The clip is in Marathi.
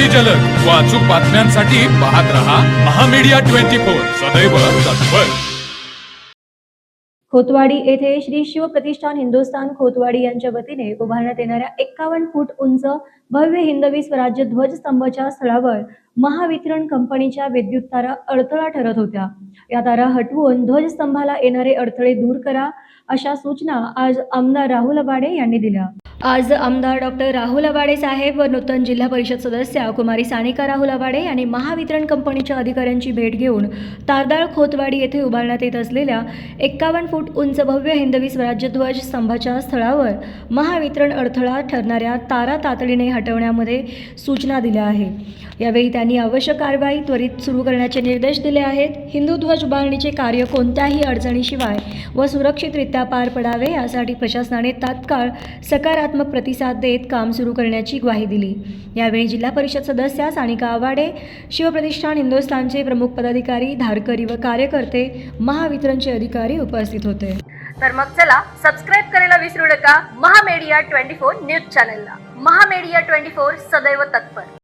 अगदी जलद. व अचूक बातम्यांसाठी पाहत रहा महामीडिया ट्वेंटी फोर. सदैव तत्पर. खोतवाडी येथे श्री शिव प्रतिष्ठान हिंदुस्थान खोतवाडी यांच्या वतीने उभारण्यात येणाऱ्या एक्कावन्न फूट उंच भव्य हिंदवी स्वराज्य ध्वज स्तंभच्या स्थळावर महावितरण कंपनीच्या विद्युत तारा अडथळा ठरत होत्या. या तारा हटवून ध्वजस्तंभाला येणारे अडथळे दूर करा अशा सूचना आज आमदार राहुल बाडे यांनी दिल्या. आज आमदार डॉक्टर राहुल अबाडे साहेब व नूतन जिल्हा परिषद सदस्या कुमारी सानिका राहुल अबाडे यांनी महावितरण कंपनीच्या अधिकाऱ्यांची भेट घेऊन तारदाळ खोतवाडी येथे उभारण्यात येत असलेल्या एक्कावन्न फूट उंच भव्य हिंदवी स्वराज्य ध्वज स्तंभाच्या स्थळावर महावितरण अडथळा ठरणाऱ्या तारा तातडीने हटवण्यामध्ये सूचना दिल्या आहे यावेळी त्यांनी आवश्यक कारवाई त्वरित सुरू करण्याचे निर्देश दिले आहेत. हिंदू ध्वज उभारणीचे कार्य कोणत्याही अडचणीशिवाय व सुरक्षितरित्या पार पडावे यासाठी प्रशासनाने तात्काळ सकारात्मक प्रतिसाद देत काम सुरू करण्याची ग्वाही दिली. यावेळी जिल्हा परिषद सदस्या सानिका आवाडे शिवप्रतिष्ठान हिंदुस्थानचे प्रमुख पदाधिकारी धारकरी व कार्यकर्ते महावितरणचे अधिकारी उपस्थित होते. तर मग चला सबस्क्राईब करायला विसरू नका. महामेडिया ट्वेंटी फोर न्यूज चॅनलला. महामेडिया ट्वेंटी फोर सदैव तत्पर.